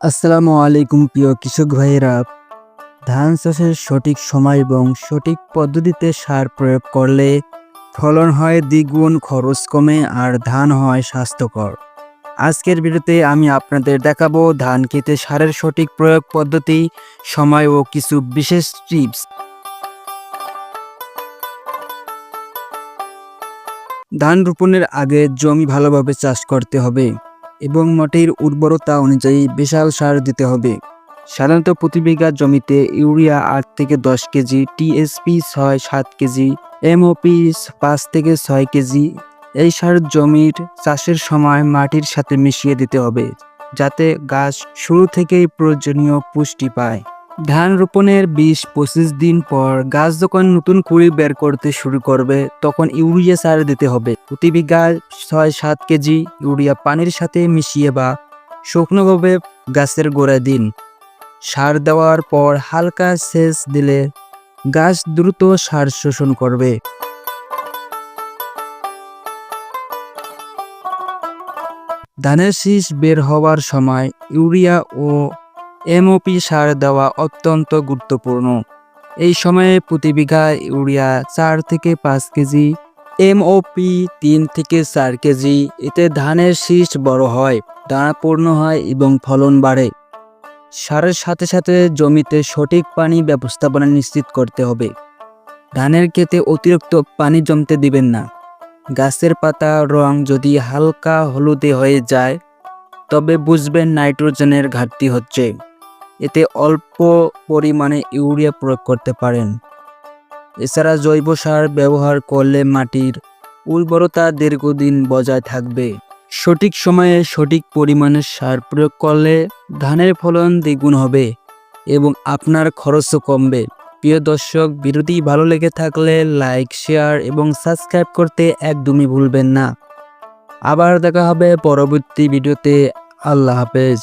আসসালামু আলাইকুম প্রিয় কৃষক ভাইয়েরা। ধান চাষের সঠিক সময় এবং সঠিক পদ্ধতিতে সার প্রয়োগ করলে ফলন হয়, দ্বিগুণ খরচ কমে আর ধান হয় স্বাস্থ্যকর। আজকের ভিডিওতে আমি আপনাদের দেখাবো ধান খেতে সারের সঠিক প্রয়োগ পদ্ধতি, সময় ও কিছু বিশেষ টিপস। ধান রোপণের আগে জমি ভালোভাবে চাষ করতে হবে। এবং মাটির উর্বরতা অনুযায়ী বিশাল সার দিতে হবে। সাধারণত প্রতি বিঘা জমিতে ইউরিয়া আট থেকে দশ কেজি টিএসপি ছয় সাত কেজি এমওপি পাঁচ থেকে ছয় কেজি। এই সার জমির চাষের সময় মাটির সাথে মিশিয়ে দিতে হবে, যাতে গাছ শুরু থেকেই প্রয়োজনীয় পুষ্টি পায়। ধান রোপণের বিশ পঁচিশ দিন পর গাছ যখন নতুন কুড়ি বের করতে শুরু করবে, তখন ইউরিয়া সার দিতে হবে। প্রতি বিঘা ছয় সাত কেজি ইউরিয়া পানির সাথে মিশিয়ে বা শুকনোভাবে গাছের গোড়ায় দিন। সার দেওয়ার পর হালকা সেচ দিলে গাছ দ্রুত সার শোষণ করবে। ধানের শীষ বের হওয়ার সময় ইউরিয়া ও এমওপি সার দেওয়া অত্যন্ত গুরুত্বপূর্ণ। এই সময়ে প্রতি বিঘা ইউরিয়া চার থেকে পাঁচ কেজি এমওপি তিন থেকে চার কেজি, এতে ধানের শীষ বড় হয়, দানা পূর্ণ হয় এবং ফলন বাড়ে। সারের সাথে সাথে জমিতে সঠিক পানি ব্যবস্থাপনা নিশ্চিত করতে হবে। ধানের ক্ষেতে অতিরিক্ত পানি জমতে দিবেন না। গাছের পাতা রং যদি হালকা হলুদে হয়ে যায়, তবে বুঝবেন নাইট্রোজেনের ঘাটতি হচ্ছে। এতে অল্প পরিমাণে ইউরিয়া প্রয়োগ করতে পারেন। এছাড়া জৈব সার ব্যবহার করলে মাটির উর্বরতা দীর্ঘদিন বজায় থাকবে। সঠিক সময়ে সঠিক পরিমাণে সার প্রয়োগ করলে ধানের ফলন দ্বিগুণ হবে এবং আপনার খরচও কমবে। প্রিয় দর্শক বিরতি ভালো লেগে থাকলে লাইক, শেয়ার এবং সাবস্ক্রাইব করতে একদমই ভুলবেন না। আবার দেখা হবে পরবর্তী ভিডিওতে। আল্লাহ হাফেজ।